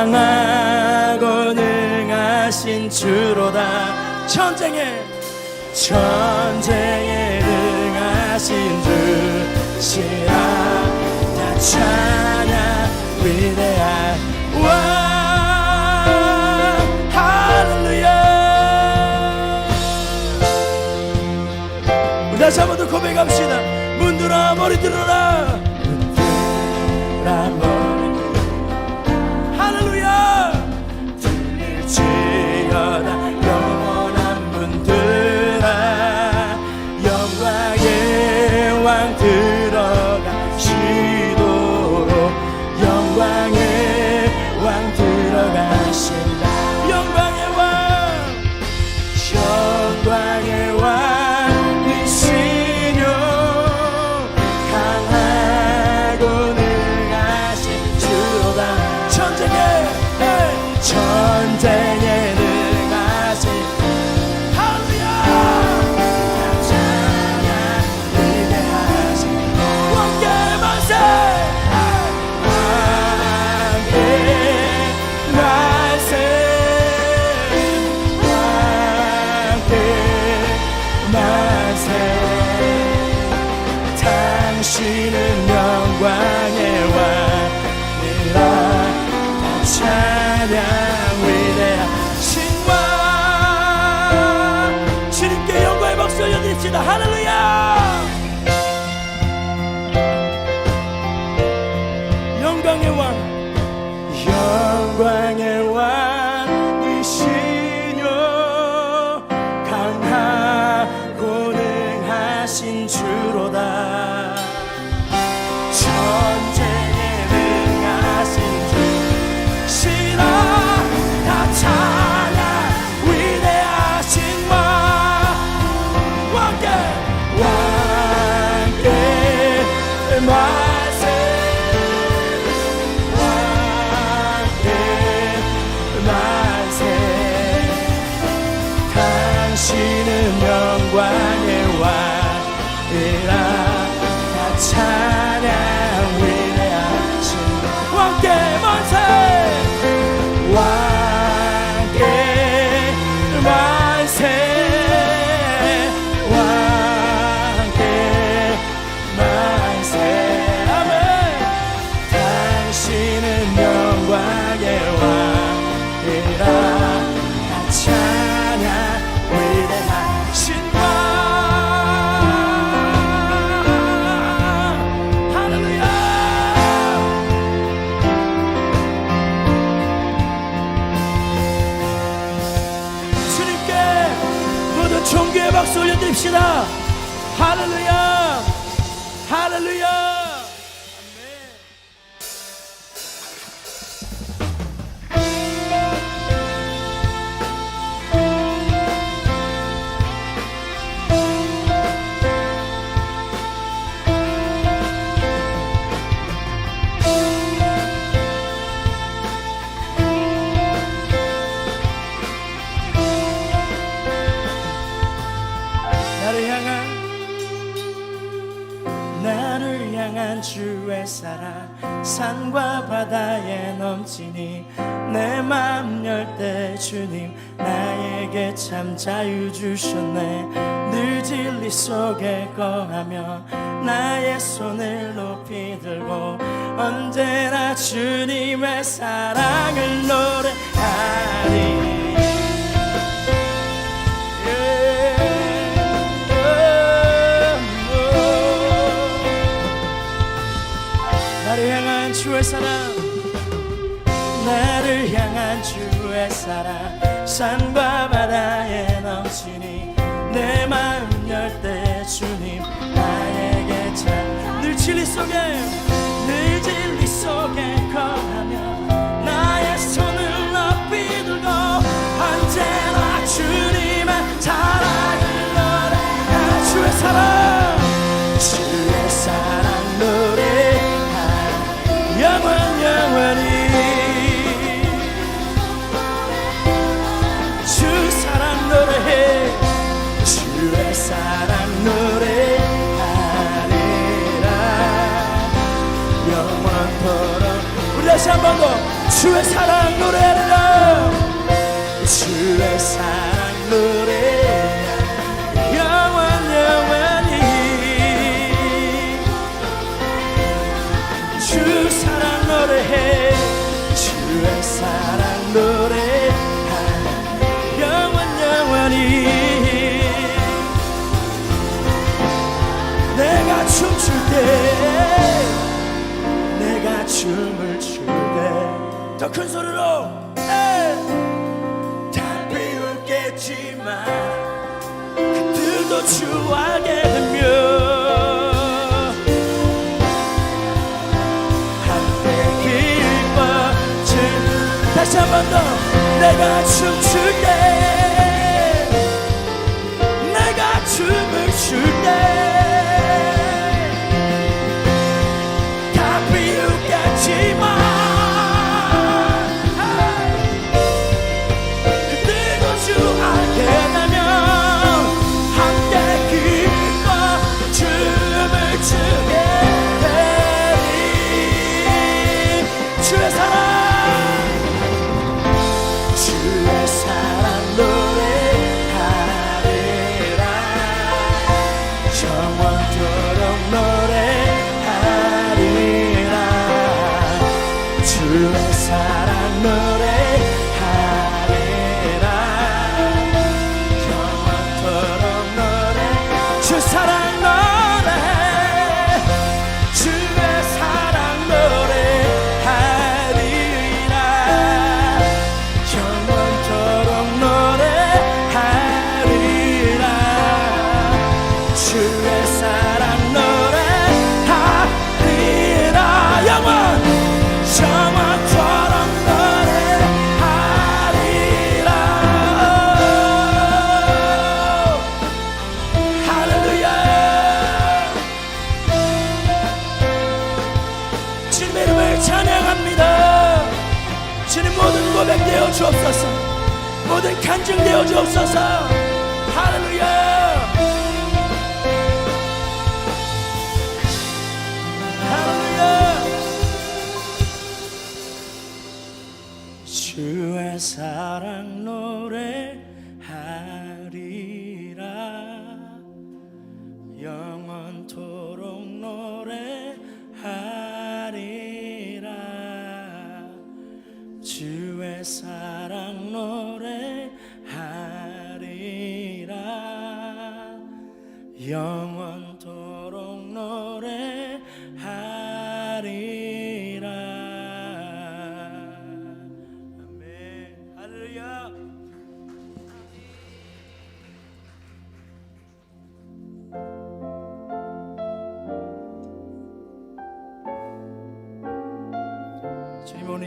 강하고 능하신 주로다. 전쟁에 전쟁에 능하신 주. 시라 다 찬양 위대한 와. 할렐루야. 우리 다시 한번 더 고백합시다. 문 들어 머리 들어라. 영광의 왕이라 찬양 위대한 신과 주님께 영광의 박수 올려드립시다. 할렐루야! she Hallelujah. Hallelujah. 참 자유 주셨네. 늘 진리 속에 거하며 나의 손을 높이 들고 언제나 주님의 사랑을 노래하리. 예, 예, 예. 주의 사랑. 나를 향한 주의 사랑. 산과 참늘 춤을 출 때 더 큰 소리로. 에이! 다 비웃겠지만 그들도 추하게 되며 함께 기뻐진 다시 한번 더 내가 춤출 때 모든 간증되어 주옵소서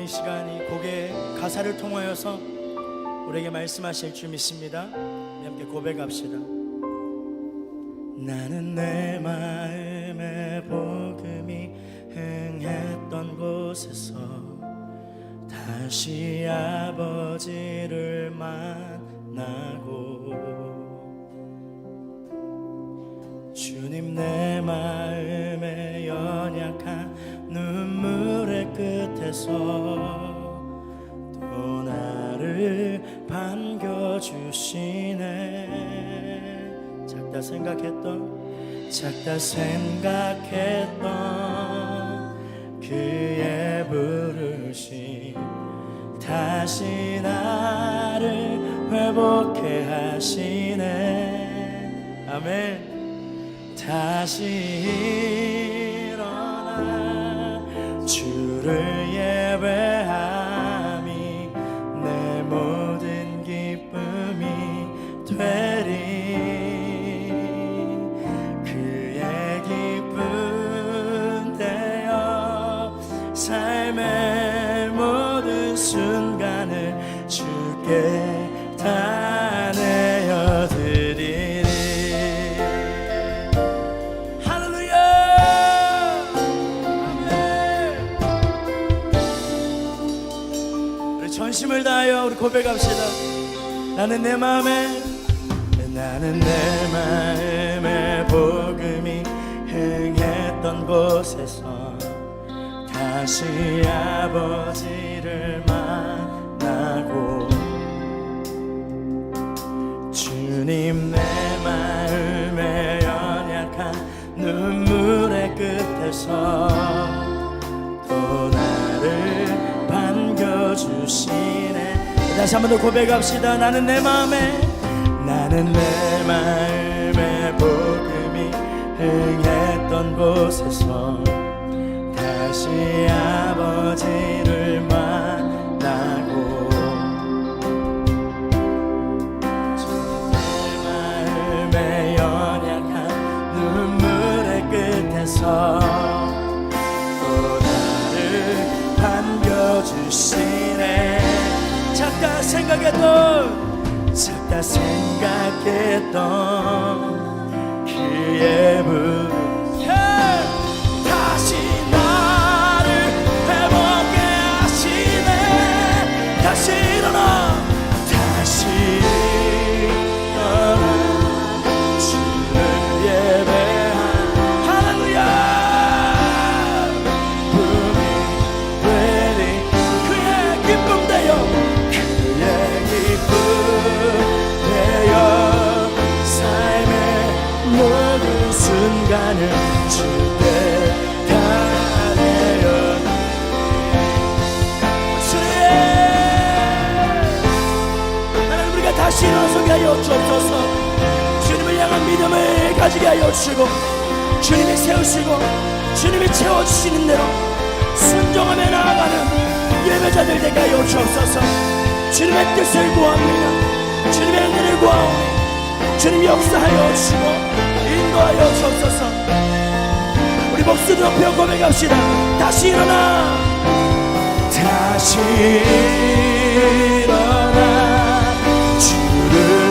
이 시간 이 곡의 가사를 통하여서 우리에게 말씀하실 줄 믿습니다. 함께 고백합시다. 나는 내 마음의 복음이 흥했던 곳에서 다시 아버지를 만나고 주님 내 마음 끝에서 또 나를 반겨주시네. 작다 생각했던 작다 생각했던 그 그의 부르심. 다시 나를 회복해 하시네. 아멘. 다시 주를 예배 전심을 다하여 우리 고백합시다. 나는 내 마음에 나는 내 마음에 복음이 흥했던 곳에서 다시 아버지를 만나고 주님 내 마음에 연약한 눈물의 끝에서 주시네. 다시 한 번 더 고백합시다. 나는 내 마음에 나는 내 마음에 복음이 흥했던 곳에서 다시 아버지를 만나고 내 마음에 연약한 눈물의 끝에서 반겨주시네. 잠깐 생각했던 잠깐 생각했던 그의 부 믿음을 가지게 하여 주시고 주님이 세우시고 주님이 채워주시는 대로 순종하며 나아가는 예배자들 되게 하여 주옵소서. 주님의 뜻을 구합니다. 주님의 은혜를 구하오니 주님 역사하여 주시고 인도하여 주옵소서. 우리 목소리 높여 고백합시다. 다시 일어나. 다시 일어나. 주를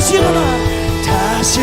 다 다시 일어나 다시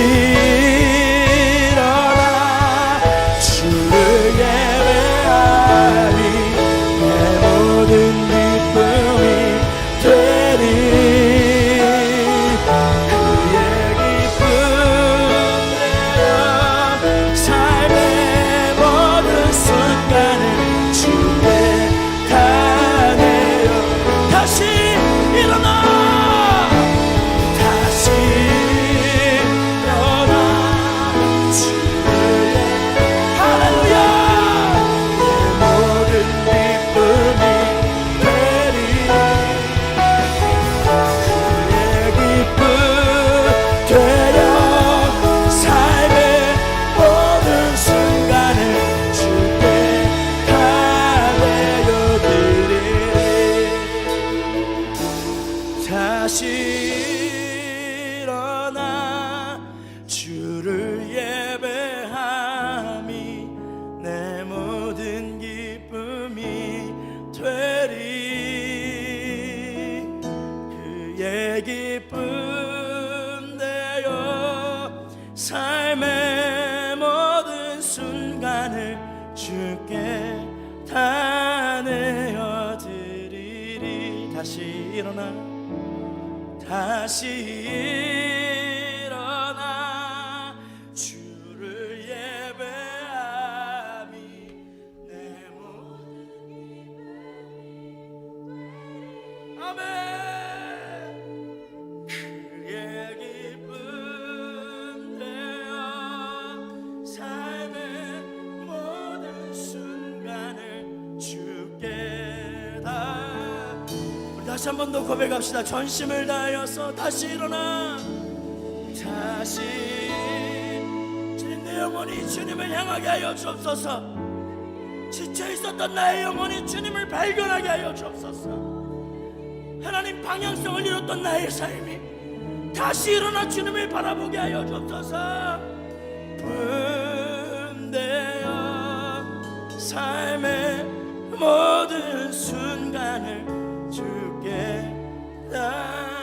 한 번 더 고백합시다. 전심을 다하여서 다시 일어나. 다시. 주님 내 영혼이 주님을 향하게 하여 주옵소서. 지쳐 있었던 나의 영혼이 주님을 발견하게 하여 주옵소서. 하나님 방향성을 잃었던 나의 삶이 다시 일어나 주님을 바라보게 하여 주옵소서. 분대여 삶의 모든 순간을 love.